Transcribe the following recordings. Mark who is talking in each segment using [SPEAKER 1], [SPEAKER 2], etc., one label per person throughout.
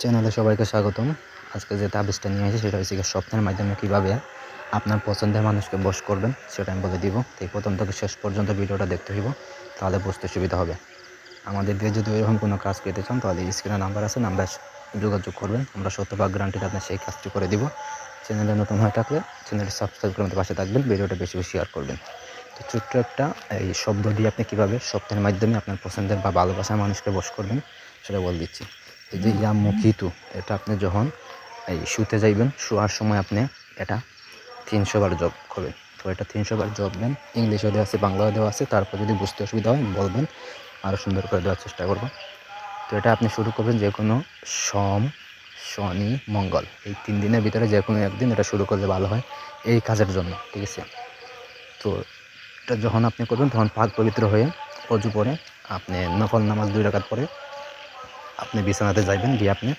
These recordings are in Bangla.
[SPEAKER 1] চ্যানেলে সবাইকে স্বাগতম। আজকে যে তাবিজটা নিয়ে এসেছি সেটা হচ্ছে স্বপ্নের মাধ্যমে কীভাবে আপনার পছন্দের মানুষকে বশ করবেন, সেটা আমি বলে দিব। তো এই প্রথম থেকে শেষ পর্যন্ত ভিডিওটা দেখতে হইব, তাহলে বুঝতে সুবিধা হবে। আমাদের দিয়ে যদি এরকম কোনো কাজ পেতে চান, তাহলে স্ক্রিনে নাম্বার আছে, নাম্বার যোগাযোগ করবেন। আমরা শতভাগ গ্যারান্টিতে আপনার সেই কাজটি করে দিব। চ্যানেলে নতুন হয়ে থাকলে চ্যানেলটি সাবস্ক্রাইব করে পাশে থাকবেন, ভিডিওটা বেশি বেশি শেয়ার করবেন। তো ছোট্ট একটা এই শব্দ দিয়ে আপনি কীভাবে স্বপ্নের মাধ্যমে আপনার পছন্দের বা ভালোবাসার মানুষকে বশ করবেন, সেটা বলে দিচ্ছি। এই যে ইয়া মুখিতু, এটা আপনি যখন এই শুতে যাইবেন, শোয়ার সময় আপনি এটা তিনশো বার জব করবেন। তো এটা তিনশো বার জব দেন ইংলিশও দেওয়া আছে, বাংলাও দেওয়া আছে। তারপর যদি বুঝতে অসুবিধা হয়, বলবেন। আরও সুন্দর করে দেওয়ার চেষ্টা করব। তো এটা আপনি শুরু করবেন যে কোনো সোম, শনি, মঙ্গল। এই তিন দিনের ভিতরে যে কোনো একদিন এটা শুরু করলে ভালো হয় এই কাজের জন্য, ঠিক আছে? তো এটা যখন আপনি করবেন, তখন পাক পবিত্র হয়ে অজু পরে আপনি নফল নামাজ দুই রাকাত পরে আপনি বিছানাতে যাইবেন, গিয়ে আপনি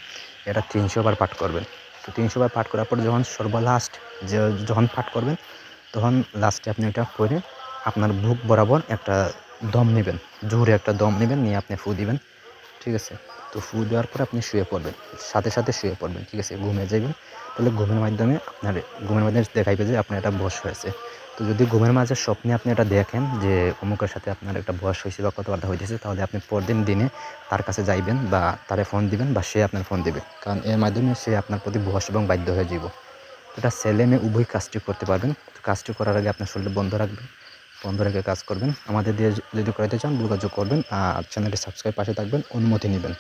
[SPEAKER 1] এটা তিনশো বার পাঠ করবেন। তো তিনশো বার পাঠ করার পর যখন সর্বলাস্ট যে যখন পাঠ করবেন, তখন লাস্টে আপনি এটা করে আপনার বুক বরাবর একটা দম নেবেন, জোরে একটা দম নেবেন, নিয়ে আপনি ফু দিবেন। ঠিক আছে? তো ফু দেওয়ার পরে আপনি শুয়ে পড়বেন। সাথে সাথে শুয়ে পড়বেন, ঠিক আছে? ঘুমে যাবেন তাহলে ঘুমের মাধ্যমে আপনার, ঘুমের মাধ্যমে দেখাইবে যে আপনার এটা বয়স হয়েছে। তো যদি ঘুমের মাঝে স্বপ্নে আপনি এটা দেখেন যে অমুকের সাথে আপনার একটা বয়স হয়েছে বা কথাবার্তা হয়েছে তাহলে আপনি পরদিন দিনে তার কাছে যাইবেন বা তারে ফোন দিবেন বা সে আপনার ফোন দিবে। কারণ এর মাধ্যমে সে আপনার প্রতি বয়স এবং বাধ্য হয়ে যাব এটা ছেলে মেয়ে উভয় কাজটি করতে পারবেন। তো কাজটি করার আগে আপনার শরীরটা বন্ধ রাখবেন, বন্ধ রেখে কাজ করবেন। আমাদের দিয়ে যদি করাতে চান, যোগাযোগ করবেন আর চ্যানেলটি সাবস্ক্রাইব পাশে থাকবেন, অনুমতি নেবেন।